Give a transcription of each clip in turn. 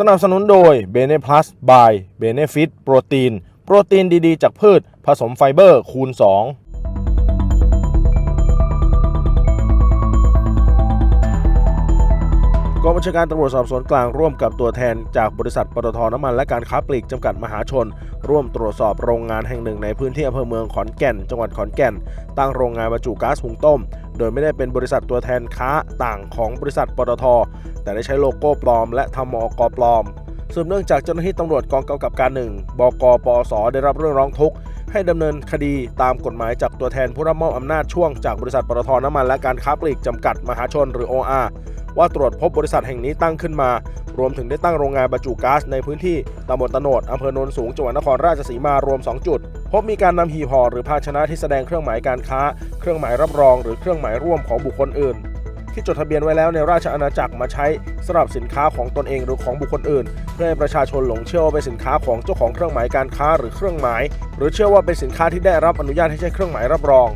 สนับสนุนโดย b e n e Plus by Benefit โปรตีน โปรตีนดีๆ จากพืช ผสมไฟเบอร์คูณ 2 กองบัญชาการตำรวจสอบสวนกลางร่วมกับตัวแทนจากบริษัทปตทน้ำมันและการค้าปลีกจำกัดมหาชน ร่วมตรวจสอบโรงงานแห่งหนึ่งในพื้นที่อำเภอเมืองขอนแก่น จังหวัดขอนแก่น ตั้งโรงงานบรรจุก๊าซหุงต้ม โดยไม่ได้เป็นบริษัทตัวแทนค้าต่างของบริษัทปตท แต่ได้ใช้โลโก้ปลอม และทำมอกปลอมสืบเนื่องจากเจ้าหน้าที่ตำรวจกองกำกับการหนึ่งบกปอสได้รับเรื่องร้องทุกข์ ให้ดำเนินคดีตามกฎหมายจากตัวแทนผู้รับมอบอำนาจช่วงจากบริษัทปตทน้ำมันและการค้าปลีกจำกัดมหาชนหรือ OR ว่าตรวจพบบริษัทแห่งนี้ตั้งขึ้นมา รวมถึงได้ตั้งโรงงานบรรจุก๊าซในพื้นที่ตำบลตะโนดอำเภอโนนสูงจังหวัดนครราชสีมารวม 2 จุด พบมีการนำหีบห่อหรือภาชนะที่แสดงเครื่องหมายการค้า เครื่องหมายรับรอง หรือเครื่องหมายร่วมของบุคคลอื่นที่จดทะเบียนไว้แล้วในราชอาณาจักรมาใช้สำหรับสินค้าของตนเองหรือของบุคคลอื่น เพื่อให้ประชาชนหลงเชื่อว่าเป็นสินค้าของเจ้าของเครื่องหมายการค้าหรือเครื่องหมาย หรือเชื่อว่าเป็นสินค้าที่ได้รับอนุญาตให้ใช้เครื่องหมายรับรอง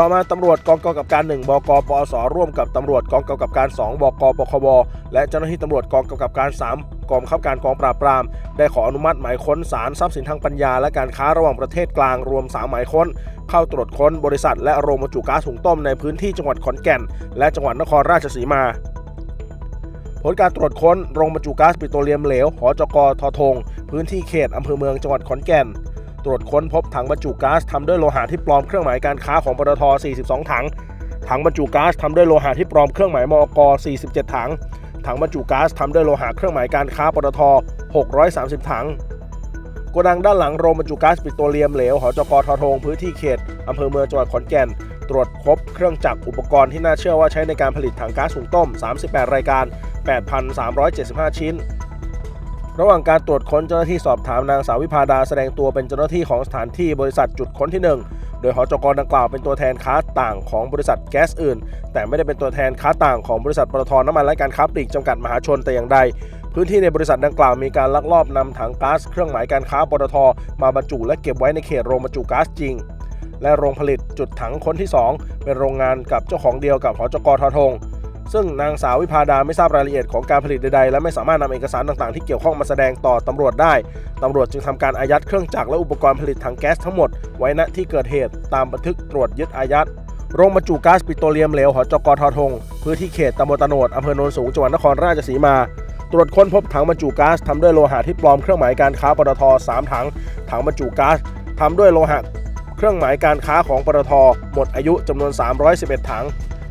ต่อมาตำรวจกองกำกับการ 1 บกปอสร่วมกับตำรวจกองกำกับการ 2 บกปคบและเจ้าหน้าที่ตำรวจกองกำกับการ 3 กองบังคับการกองปราบปราม ได้ขออนุมัติหมายค้นสารทรัพย์สินทางปัญญา และการค้าระหว่างประเทศกลางรวม 3 หมายค้น เข้าตรวจค้นบริษัท และโรงบรรจุก๊าซหุงต้มในพื้นที่จังหวัดขอนแก่น และจังหวัดนครราชสีมาผลการตรวจค้นโรงบรรจุก๊าซปิโตรเลียมเหลว หจกททง พื้นที่เขตอำเภอเมืองจังหวัดขอนแก่น ตรวจค้นพบถังบรรจุก๊าซทำด้วยโลหะที่ปลอมเครื่องหมายการค้าของปตท 42 ถัง ถังบรรจุก๊าซทำด้วยโลหะที่ปลอมเครื่องหมายมอก47 ถัง ถังบรรจุก๊าซทำด้วยโลหะเครื่องหมายการค้าปตท 630 ถังโกดังด้านหลังโรงบรรจุก๊าซปิโตรเลียมเหลว หจกททงพื้นที่เขตอำเภอเมืองจังหวัดขอนแก่น ตรวจพบเครื่องจักรอุปกรณ์ที่น่าเชื่อว่าใช้ในการผลิตถังก๊าซหุงต้ม 38 รายการ 8,375 ชิ้น ระหว่างการตรวจค้นเจ้าหน้าที่สอบถามนางสาววิพาดาแสดงตัวเป็นเจ้าหน้าที่ของสถานที่บริษัทจุดค้นที่ 1 โดยหอจกรดังกล่าวเป็นตัวแทนค้าต่างของบริษัทแก๊สอื่น แต่ไม่ได้เป็นตัวแทนค้าต่างของบริษัทปตทน้ำมันและการค้าปลีกจำกัดมหาชนแต่อย่างใด พื้นที่ในบริษัทดังกล่าวมีการลักลอบนำถังก๊าซเครื่องหมายการค้าปตทมาบรรจุและเก็บไว้ในเขตโรงบรรจุก๊าซจริงและโรงผลิตจุดถังค้นที่ 2 เป็นโรงงานกับเจ้าของเดียวกับหอจกททง ซึ่งนางสาววิพาดาไม่ทราบรายละเอียดของการผลิตใดๆ และไม่สามารถนำเอกสารต่างๆที่เกี่ยวข้องมาแสดงต่อตำรวจได้ตำรวจจึงทำการอายัดเครื่องจักรและอุปกรณ์ผลิตถังแก๊สทั้งหมดไว้ณที่เกิดเหตุตามบันทึกตรวจยึดอายัดโรงบรรจุก๊าซปิโตรเลียมเหลวหอจกททงพื้นที่เขตตำบลตโนดอำเภอโนนสูงจังหวัดนครราชสีมา ตรวจค้นพบถังบรรจุก๊าซทำด้วยโลหะที่ปลอมเครื่องหมายการค้าปตท3ถัง ถังบรรจุก๊าซทำด้วยโลหะเครื่องหมายการค้าของปตทหมดอายุจำนวน 311 ถัง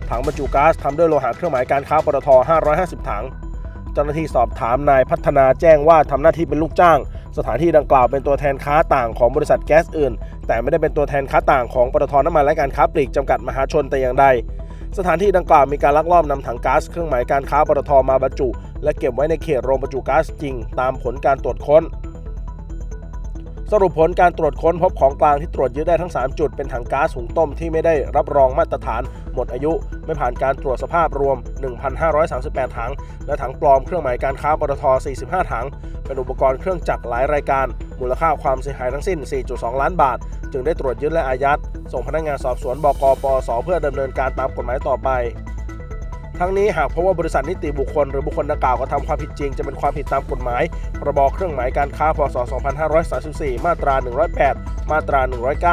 ถังบรรจุก๊าซทำด้วยโลหะเครื่องหมายการค้าปตท 550 ถัง เจ้าหน้าที่สอบถามนายพัฒนาแจ้งว่าทำหน้าที่เป็นลูกจ้าง สถานที่ดังกล่าวเป็นตัวแทนค้าต่างของบริษัทแก๊สอื่น แต่ไม่ได้เป็นตัวแทนค้าต่างของปตทน้ำมันและการค้าปลีกจำกัดมหาชนแต่อย่างใด สถานที่ดังกล่าวมีการลักลอบนำถังก๊าซเครื่องหมายการค้าปตทมาบรรจุ และเก็บไว้ในเขตโรงบรรจุก๊าซจริง ตามผลการตรวจค้น สรุปผลการตรวจค้นพบของกลางที่ตรวจยึดได้ทั้ง 3 จุดเป็นถังก๊าซหุงต้มที่ไม่ได้รับรองมาตรฐาน หมดอายุ ไม่ผ่านการตรวจสภาพรวม 1,538 ถัง และถังปลอมเครื่องหมายการค้าปตท 45 ถัง เป็นอุปกรณ์เครื่องจักรหลายรายการ มูลค่าความเสียหายทั้งสิ้น 4.2 ล้านบาท จึงได้ตรวจยึดและอายัด ส่งพนักงานสอบสวนบกปสเพื่อดำเนินการตามกฎหมายต่อไป ทั้งนี้หากพบว่าบริษัทนิติบุคคลหรือบุคคลดังกล่าวกระทำความผิดจริง จะเป็นความผิดตามกฎหมายพรบเครื่องหมายการค้าพศ 2534 มาตรา 108 มาตรา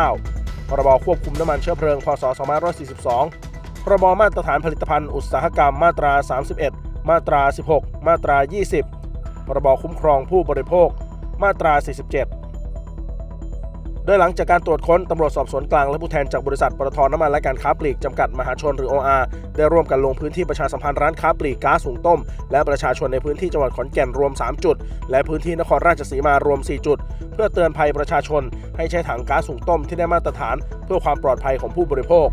109 พรบควบคุมน้ำมันเชื้อเพลิง พศ 2542 พรบมาตรฐานผลิตภัณฑ์อุตสาหกรรม มาตรา 31 มาตรา 16 มาตรา 20 พรบคุ้มครองผู้บริโภค มาตรา 47 โดยหลังจากการตรวจค้นตำรวจสอบสวนกลางและผู้แทนจากบริษัทปตทน้ำมันและการค้าปลีกจำกัดมหาชนหรือ OR ได้ร่วมกันลงพื้นที่ประชาสัมพันธ์ร้านค้าปลีกก๊าซสูงต้ม และประชาชนในพื้นที่จังหวัดขอนแก่นรวม 3 จุด และพื้นที่นครราชสีมารวม 4 จุด เพื่อเตือนภัยประชาชน ให้ใช้ถังก๊าซสูงต้มที่ได้มาตรฐาน เพื่อความปลอดภัยของผู้บริโภค